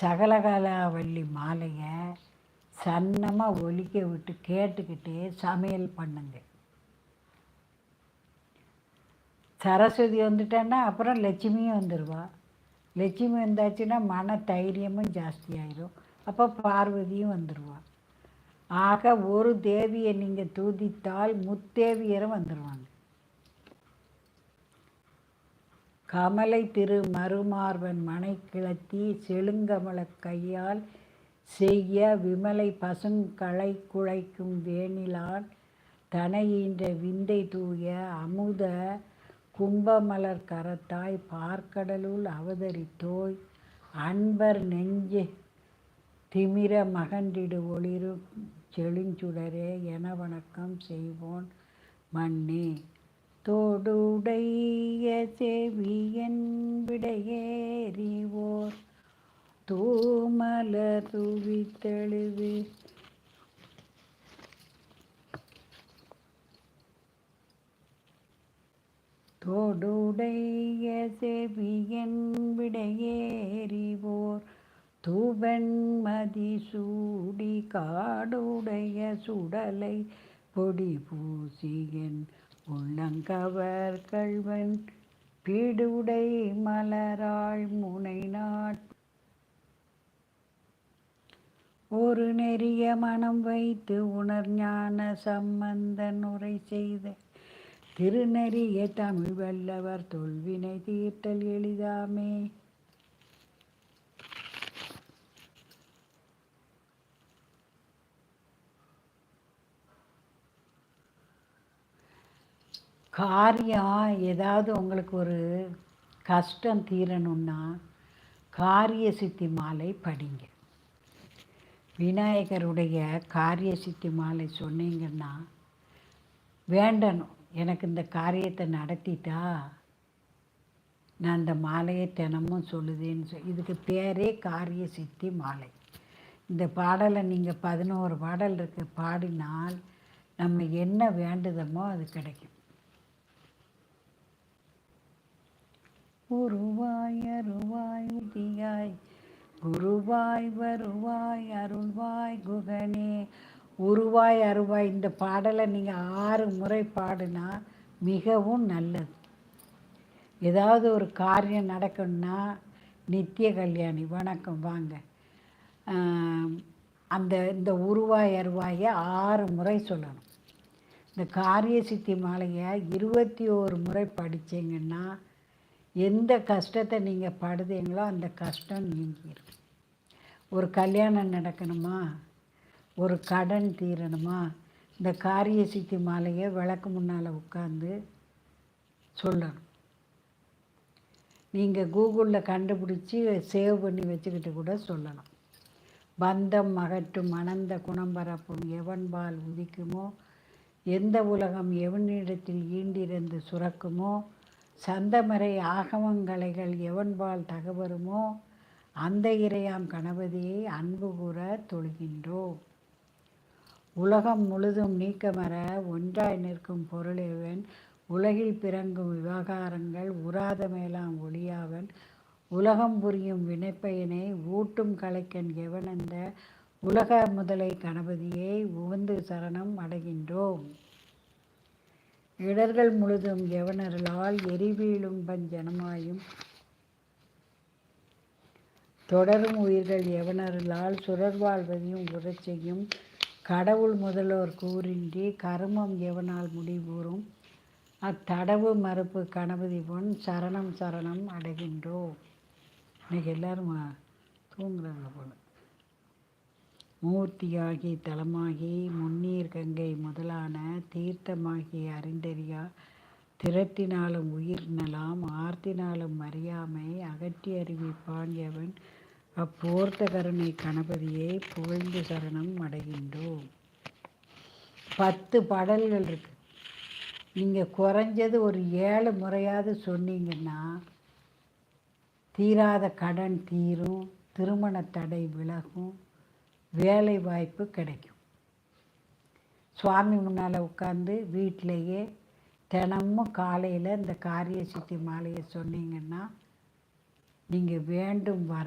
சகலகலாவல்லி மாலையை சன்னமாக ஒலிக்க விட்டு கேட்டுக்கிட்டே சமையல் பண்ணுங்க. சரஸ்வதி வந்துட்டேன்னா அப்புறம் லட்சுமியும் வந்துடுவா லட்சுமி வந்தாச்சுன்னா மன தைரியமும் ஜாஸ்தியாயிரும் அப்போ பார்வதியும் வந்துடுவா ஆக ஒரு தேவியை நீங்கள் தூதித்தால் முத்தேவியரும் வந்துடுவாங்க கமலை திரு மறுமார்வன் மனை கிளத்தி செழுங்கமலக் கையால் செய்ய விமலை பசுங்களை குழைக்கும் வேணிலான் தனையின்ற விந்தை தூய அமுத கும்பமலர் கரத்தாய் பார்க்கடலுள் அவதரித்தோய் அன்பர் நெஞ்சு திமிர மகண்டிடு ஒளிரு செழுஞ்சுடரே என வணக்கம் செய்வோன் மண்ணே தோடுடைய செவியன் விடையேறிவோர். தூமலர் தூவித்தெழுது. தோடுடைய செவியன் விடையேறிவோர். தூவன் சூடி காடுடைய சுடலை பொடி பூசியன் உள்ளங்கவர் கள்வன் பீடுடை மலராள் முனை நாட். ஒரு நெறிய மனம் வைத்து உணர் ஞான சம்பந்தன் உரை செய்த திருநெறிய தமிழ் வல்லவர் தொல்வினை தீர்த்தல் எளிதாமே. காரியம் ஏதாவது உங்களுக்கு ஒரு கஷ்டம் தீரணும்னா காரிய சித்தி மாலை படிங்க. விநாயகருடைய காரிய சித்தி மாலை சொன்னீங்கன்னா வேண்டணும். எனக்கு இந்த காரியத்தை நடத்திட்டா நான் இந்த மாலையை தினமும் சொல்லுதேன்னு சொல் இதுக்கு பேரே காரிய சித்தி மாலை. இந்த பாடலை நீங்கள் பதினோரு பாடல் இருக்கு பாடினால் நம்ம என்ன வேண்டுதமோ அது கிடைக்கும். உருவாய் அருவாய் உதியாய். குருவாய் வருவாய் அருள்வாய் குகனே. உருவாய் அருவாய் இந்த பாடலை நீங்கள் ஆறு முறை பாடினா மிகவும் நல்லது. ஏதாவது ஒரு காரியம் நடக்கணும்னா நித்திய கல்யாணி. வணக்கம் வாங்க. அந்த இந்த உருவாய் அருவாயை ஆறு முறை சொல்லணும். இந்த காரிய சித்தி மாலையை இருபத்தி ஓரு முறை படித்தீங்கன்னா எந்த கஷ்டத்தை நீங்கள் படுதீங்களோ அந்த கஷ்டம் நீங்கிடும் ஒரு கல்யாணம் நடக்கணுமா? ஒரு கடன் தீரணுமா? இந்த காரிய சித்தி மாலையை விளக்கு முன்னால் உட்காந்து சொல்லணும். நீங்கள் கூகுளில் கண்டுபிடிச்சி சேவ் பண்ணி வச்சுக்கிட்டு கூட சொல்லலாம். பந்தம் மகட்டும் அனந்த குணம் பரப்பும் எவன்பால் உதிக்குமோ? எந்த உலகம் எவனிடத்தில் ஈண்டிருந்து சுரக்குமோ? சந்தமறை ஆகமங்கலைகள் எவன்பால் தகவருமோ அந்த இறையாம் கணபதியை அன்பு கூற தொழுகின்றோம் உலகம் முழுதும் நீக்கமர ஒன்றாய் நிற்கும் பொருளேவன் உலகில் பிறங்கும் விவகாரங்கள் உராத மேலாம் ஒளியாவன் உலகம் புரியும் வினைப்பயனை ஊட்டும் கலைக்கன் எவனந்த உலக முதலை கணபதியை உவந்து சரணம் அடைகின்றோம். இடர்கள் முழுதும் எவனர்களால் எரிவீழும் பஞ்சனமாயும் தொடரும் உயிர்கள் எவனர்களால் சுரர் வாழ்வதையும் செய்யும். கடவுள் முதல்வர் கூறின்றி கருமம் எவனால் முடிவுறும்? அத்தடவு மறுப்பு கணபதி பொன் சரணம் சரணம் அடைகின்றோம் இன்னைக்கு எல்லாரும் தூங்குறாங்க போல. மூர்த்தியாகி தலமாகி முன்னீர் கங்கை முதலான தீர்த்தமாகி அறிந்தறியா திறத்தினாலும் உயிர் நலாம் ஆர்த்தினாலும் அறியாமை அகற்றி அறிவிப்பான் எவன் அப்போர்த்த கருணை கணபதியை புகழ்ந்து சரணம் அடைகின்றோம். பத்து பாடல்கள் இருக்கு. நீங்கள் குறைஞ்சது ஒரு ஏழு முறையாவது சொன்னீங்கன்னா தீராத கடன் தீரும் திருமண தடை விலகும் வேலை வாய்ப்பு கிடைக்கும். சுவாமி முன்னால் உட்காந்து வீட்டிலேயே தினமும் காலையில் இந்த காரிய சித்தி மாலையை சொன்னீங்கன்னா நீங்கள் வேண்டும் வர